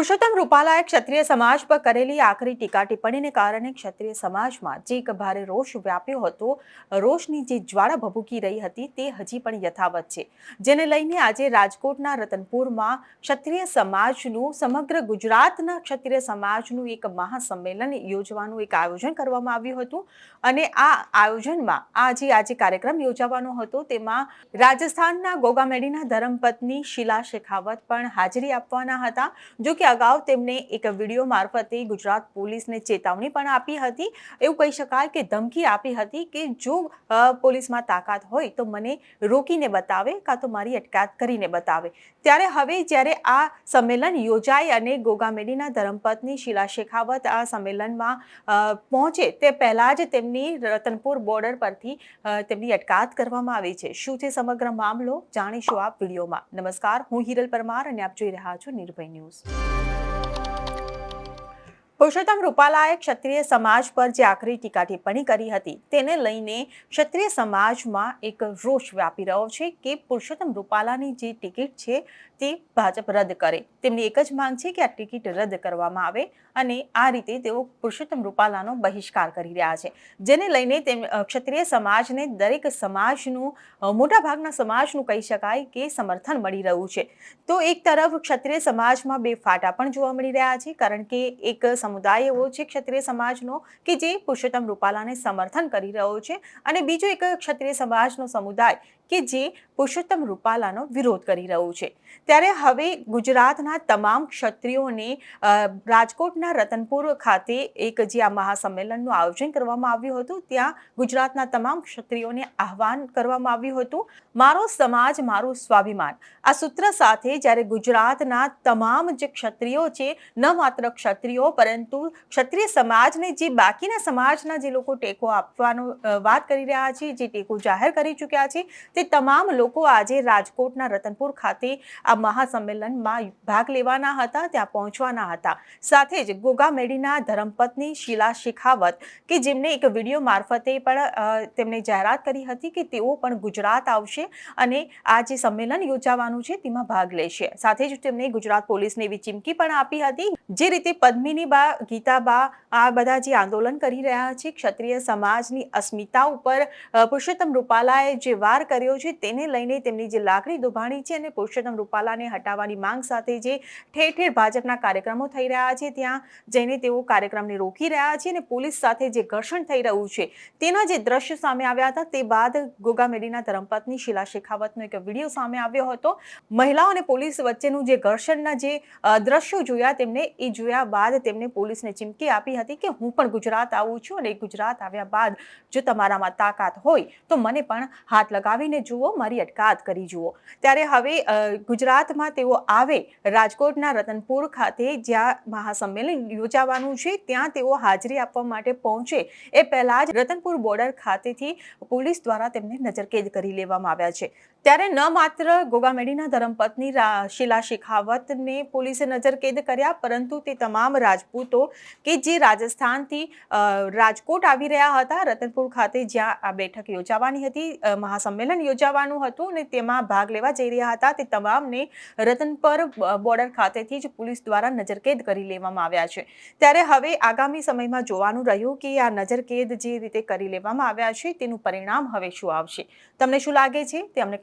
પુરુષોત્તમ રૂપાલાએ ક્ષત્રિય સમાજ પર કરેલી આકરી ટીકા ટિપ્પણીને કારણે ક્ષત્રિય સમાજમાં જે ભારે રોષ વ્યાપ્યો હતો, રોષની જે જ્વાળા ભભૂકી રહી હતી તે હજી પણ યથાવત છે. જેને લઈને આજે રાજકોટના રતનપુરમાં ક્ષત્રિય સમાજનું, સમગ્ર ગુજરાતના ક્ષત્રિય સમાજનું એક મહાસંમેલન યોજવાનું એક આયોજન કરવામાં આવ્યું હતું. અને આ આયોજનમાં આજે આજે કાર્યક્રમ યોજાવાનો હતો. તેમાં રાજસ્થાનના ગોગામેડીના ધર્મપત્ની શીલા શેખાવત પણ હાજરી આપવાના હતા. જો કે અગાઉ તેમણે એક વીડિયો મારફતે ગુજરાત પોલીસને ચેતવણી પણ આપી હતી. એવું કહી શકાય કે ધમકી આપી હતી કે જો પોલીસમાં તાકાત હોય તો મને રોકીને બતાવે કાં તો મારી અટકાયત કરીને બતાવે. ત્યારે હવે જ્યારે આ સંમેલન યોજાય અને ગોગામેડીના ધર્મપત્ની શીલા શેખાવત આ સંમેલનમાં પહોંચે, તે પહેલાં જ તેમની રતનપુર બોર્ડર પરથી તેમની અટકાયત કરવામાં આવી છે. શું છે સમગ્ર મામલો? જાણીશું આ વિડીયોમાં. નમસ્કાર, હું હિરલ પરમાર અને આપ જોઈ રહ્યા છો નિર્ભય ન્યૂઝ. પુરુષોત્તમ રૂપાલાએ ક્ષત્રિય સમાજ પર જે આકરી ટીકા ટિપ્પણી કરી હતી, તેને લઈને ક્ષત્રિય સમાજમાં એક રોષ વ્યાપી રહ્યો છે કે પુરુષોત્તમ રૂપાલાની જે ટિકિટ છે તે ભાજપ રદ કરે. તેમની એક જ માંગ છે કે આ ટિકિટ રદ કરવામાં આવે અને આ રીતે તેઓ પુરુષોત્તમ રૂપાલાનો બહિષ્કાર કરી રહ્યા છે. જેને લઈને તેમ ક્ષત્રિય સમાજને દરેક સમાજનું મોટાભાગના સમાજનું કહી શકાય કે સમર્થન મળી રહ્યું છે. તો એક તરફ ક્ષત્રિય સમાજમાં બે ફાટા પણ જોવા મળી રહ્યા છે, કારણ કે એક સમુદાય એવો છે, ક્ષત્રિય સમાજનો, કે જે પુરુષોત્તમ રૂપાલાને સમર્થન કરી રહ્યો છે. અને બીજો એક ક્ષત્રિય સમાજનો સમુદાય કે જે પુરુષોત્તમ રૂપાલાનો વિરોધ કરી રહ્યું છે. ત્યારે હવે ગુજરાતના તમામ ક્ષત્રિયોને રાજકોટના રતનપુર ખાતે એક જે આ મહાસંમેલનનું આયોજન કરવામાં આવ્યું હતું, ત્યાં ગુજરાતના તમામ ક્ષત્રિયોને આહવાન કરવામાં આવ્યું હતું. મારો સમાજ, મારું સ્વાભિમાન. આ સૂત્ર સાથે જ્યારે ગુજરાતના તમામ જે ક્ષત્રિયો છે, ન માત્ર ક્ષત્રિયો, પરંતુ ક્ષત્રિય સમાજને જે બાકીના સમાજના જે લોકો ટેકો આપવાનો વાત કરી રહ્યા છે, જે ટેકો જાહેર કરી ચૂક્યા છે તે તમામ લોકો આજે રાજકોટના રતનપુર ખાતે આ મહાસંમેલનમાં ભાગ લેવાના હતા, ત્યાં પહોંચવાના હતા. સાથે જ ગોગામેડીના ધર્મપત્ની શીલા શેખાવત, કે જેમને એક વીડિયો મારફતે પણ તેમણે જાહેરાત કરી હતી કે તેઓ પણ ગુજરાત આવશે અને આ જે સંમેલન યોજાવાનું છે તેમાં ભાગ લેશે. સાથે જ તેમણે ગુજરાત પોલીસને એવી ચીમકી પણ આપી હતી, જે રીતે પદ્મિની બા, ગીતા બા આ બધા જે આંદોલન કરી રહ્યા છે, ક્ષત્રિય સમાજની અસ્મિતા ઉપર પુરુષોત્તમ રૂપાલાએ જે વાર કર્યો છે. તેને લઈને તેમની જે લાગણી દુભાણી છે અને પુરુષોત્તમ રૂપાલાને હટાવવાની માંગ સાથે જે ઠેર ઠેર ભાજપના કાર્યક્રમો થઈ રહ્યા છે. ત્યાં જઈને તેઓ કાર્યક્રમને રોકી રહ્યા છે અને પોલીસ સાથે જે ઘર્ષણ થઈ રહ્યું છે તેના જે દ્રશ્ય સામે આવ્યા હતા તે બાદ ગોગામેડીના ધર્મપત્ની શીલા શેખાવતનો એક વીડિયો સામે આવ્યો હતો. મહિલાઓ અને પોલીસ વચ્ચેનું જે ઘર્ષણના જે દ્રશ્યો જોયા તેમને, એ જોયા બાદ તેમને પોલીસને ચીમકી આપી હતી કે હું પણ ગુજરાત આવું છું અને ગુજરાત આવ્યા બાદ જો તમારામાં તાકાત હોય તો મને પણ હાથ લગાવીને જુઓ, મારી અટકાત કરી જુઓ. ત્યારે હવે ગુજરાતમાં તેઓ આવે રાજકોટના રતનપુર ખાતે જ્યાં મહાસંમેલન યોજાવાનું છે, ત્યાં તેઓ હાજરી આપવા માટે પહોંચે. એ પહેલા જ રતનપુર બોર્ડર ખાતેથી પોલીસ દ્વારા તેમને નજરકેદ કરી લેવામાં આવ્યા છે. ત્યારે ન માત્ર ગોગામેડીના ધર્મપત્ની શીલા શેખાવતને પોલીસે નજરકેદ કર્યા, પરંતુ તે તમામ રાજપૂતો કે જે રાજસ્થાનથી રાજકોટ આવી રહ્યા હતા, રતનપુર ખાતે જ્યાં આ બેઠક યોજાવાની હતી મહાસંમેલન યોજાવાનું હતું અને તેમાં ભાગ લેવા જઈ રહ્યા હતા, તે તમામને રતનપર બોર્ડર ખાતેથી જ પોલીસ દ્વારા નજરકેદ કરી લેવામાં આવ્યા છે. ત્યારે હવે આગામી સમયમાં જોવાનું રહ્યું કે આ નજરકેદ જે રીતે કરી લેવામાં આવ્યા છે, તેનું પરિણામ હવે શું આવશે? તમને શું લાગે છે? તે અમને